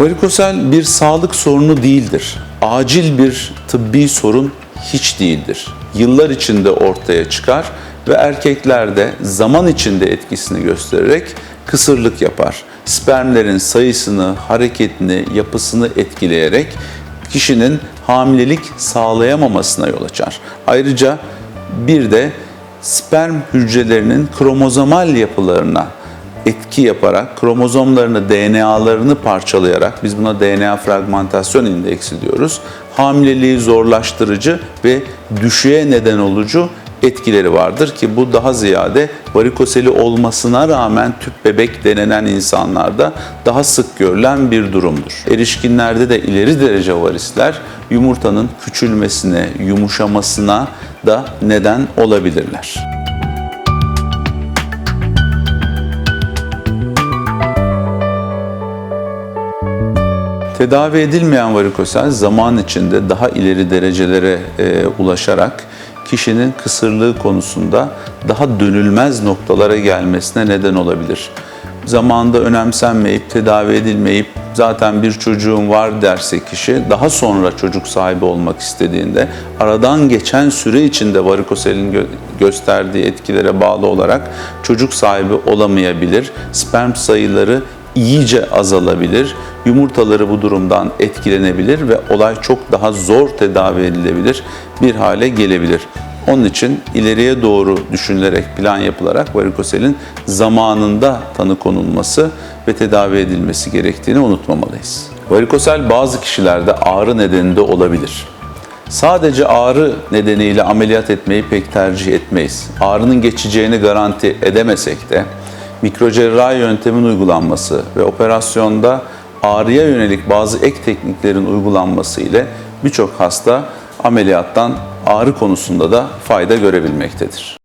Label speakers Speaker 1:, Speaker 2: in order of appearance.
Speaker 1: Varikosel bir sağlık sorunu değildir. Acil bir tıbbi sorun hiç değildir. Yıllar içinde ortaya çıkar ve erkeklerde zaman içinde etkisini göstererek kısırlık yapar. Spermlerin sayısını, hareketini, yapısını etkileyerek kişinin hamilelik sağlayamamasına yol açar. Ayrıca bir de sperm hücrelerinin kromozomal yapılarına etki yaparak kromozomlarını, DNA'larını parçalayarak biz buna DNA fragmentasyon indeksi diyoruz. Hamileliği zorlaştırıcı ve düşüğe neden olucu etkileri vardır ki bu daha ziyade varikoseli olmasına rağmen tüp bebek denenen insanlarda daha sık görülen bir durumdur. Erişkinlerde de ileri derece varisler yumurtanın küçülmesine, yumuşamasına da neden olabilirler. Tedavi edilmeyen varikosel zaman içinde daha ileri derecelere e, ulaşarak kişinin kısırlığı konusunda daha dönülmez noktalara gelmesine neden olabilir. Zamanında önemsenmeyip, tedavi edilmeyip zaten bir çocuğum var derse kişi daha sonra çocuk sahibi olmak istediğinde aradan geçen süre içinde varikoselin gö- gösterdiği etkilere bağlı olarak çocuk sahibi olamayabilir. Sperm sayıları iyice azalabilir. Yumurtaları bu durumdan etkilenebilir ve olay çok daha zor tedavi edilebilir bir hale gelebilir. Onun için ileriye doğru düşünülerek plan yapılarak varikoselin zamanında tanı konulması ve tedavi edilmesi gerektiğini unutmamalıyız. Varikosel bazı kişilerde ağrı nedeniyle olabilir. Sadece ağrı nedeniyle ameliyat etmeyi pek tercih etmeyiz. Ağrının geçeceğini garanti edemesek de mikrocerrahi yöntemin uygulanması ve operasyonda ağrıya yönelik bazı ek tekniklerin uygulanması ile birçok hasta ameliyattan ağrı konusunda da fayda görebilmektedir.